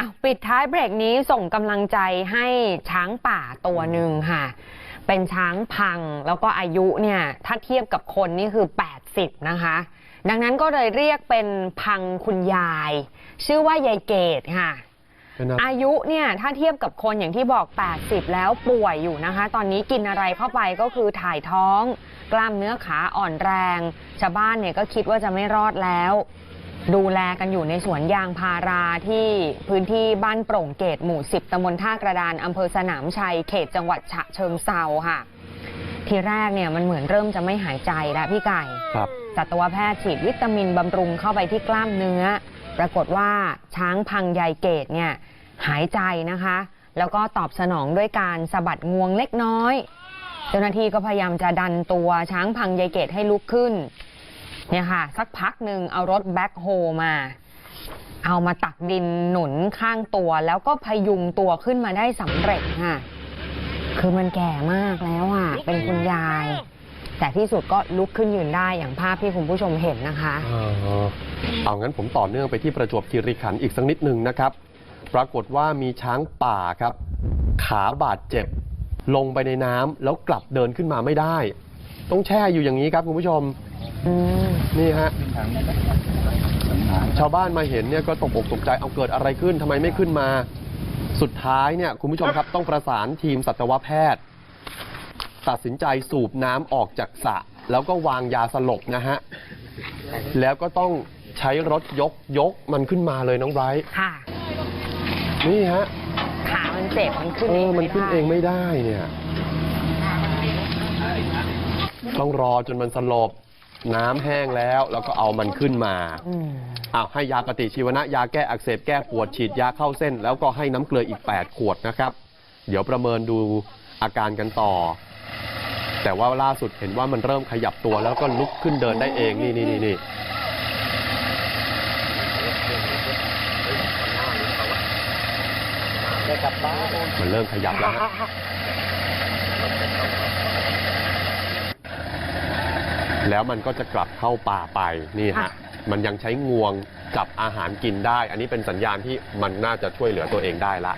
อะปิดท้ายเบรกนี้ส่งกำลังใจให้ช้างป่าตัวหนึ่งค่ะ เป็นช้างพังแล้วก็อายุเนี่ยถ้าเทียบกับคนนี่คือ 80 นะคะ ดังนั้นก็เลยเรียกเป็นพังคุณยาย ชื่อว่ายายเกตค่ะเป็นอะไรอายุเนี่ยถ้าเทียบกับคนอย่างที่บอก 80 แล้วป่วยอยู่นะคะ ตอนนี้กินอะไรเข้าไปก็คือถ่ายท้อง กล้ามเนื้อขาอ่อนแรง ชาวบ้านเนี่ยก็คิดว่าจะไม่รอดแล้ว ดูแลกันอยู่ในสวนยางพาราที่พื้นที่บ้านโปร่งเกตหมู่ 10ตำบลท่ากระดานอำเภอสนามชัยเขตจังหวัดฉะเชิงเซาค่ะ ทีแรกเนี่ยมันเหมือนเริ่มจะไม่หายใจแล้วพี่ไก่ครับสัตวแพทย์ฉีดวิตามินบำรุงเข้าไปที่กล้ามเนื้อ ปรากฏว่าช้างพังใยเกตเนี่ยหายใจนะคะ แล้วก็ตอบสนองด้วยการสะบัดงวงเล็กน้อย เจ้าหน้าที่ก็พยายามจะดันตัวช้างพังใยเกตให้ลุกขึ้น เนี่ยค่ะ สักพักหนึ่งเอารถแบ็คโฮมา เอามาตักดินหนุนข้างตัว แล้วก็พยุงตัวขึ้นมาได้สำเร็จค่ะ คือมันแก่มากแล้วอะ เป็นคุณยาย แต่ที่สุดก็ลุกขึ้นยืนได้อย่างภาพที่คุณผู้ชมเห็นนะคะ เอางั้นผมต่อเนื่องไปที่ประจวบคีรีขันธ์อีกสักนิดหนึ่งนะครับ ปรากฏว่ามีช้างป่าครับ ขาบาดเจ็บ ลงไปในน้ำแล้วกลับเดินขึ้นมาไม่ได้ ต้องแช่อยู่อย่างนี้ครับคุณผู้ชม นี่ฮะชาวบ้านมาเห็นเนี่ยก็ตกอกตกใจเอาเกิดอะไรขึ้นทำไมไม่ขึ้นมา สุดท้ายเนี่ยคุณผู้ชมครับต้องประสานทีมสัตวแพทย์ ตัดสินใจสูบน้ำออกจากสระแล้วก็วางยาสลบนะฮะ แล้วก็ต้องใช้รถยกยกมันขึ้นมาเลยน้องไบรท์ค่ะนี่ฮะขามันเจ็บมันขึ้นเอเอองมันไม่ขึ้นได้เองไม่ได้เนี่ย ต้องรอจนมันสลบ น้ำแห้งแล้วแล้วก็เอามันขึ้นมาอืมอ้าวให้ยาปฏิชีวนะยาแก้อักเสบแก้ปวดฉีดยาเข้าเส้น แล้วก็ให้น้ำเกลืออีก 8 ขวดนะครับ เดี๋ยวประเมินดูอาการกันต่อ แต่ว่าล่าสุดเห็นว่ามันเริ่มขยับตัวแล้วก็ลุกขึ้นเดินได้เองนี่นี่นี่นี่มันเริ่มขยับแล้วฮะ แล้วมันก็จะกลับเข้าป่าไปนี่ค่ะฮะมันยังใช้งวงจับอาหารกินได้ อันนี้เป็นสัญญาณที่มันน่าจะช่วยเหลือตัวเองได้ละ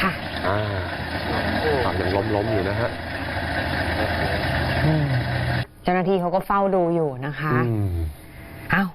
ค่ะอ่าอ่ายังล้มล้มๆอยู่นะฮะอืมเจ้าหน้าที่เขาก็เฝ้าดูอยู่นะคะอืมอ้าว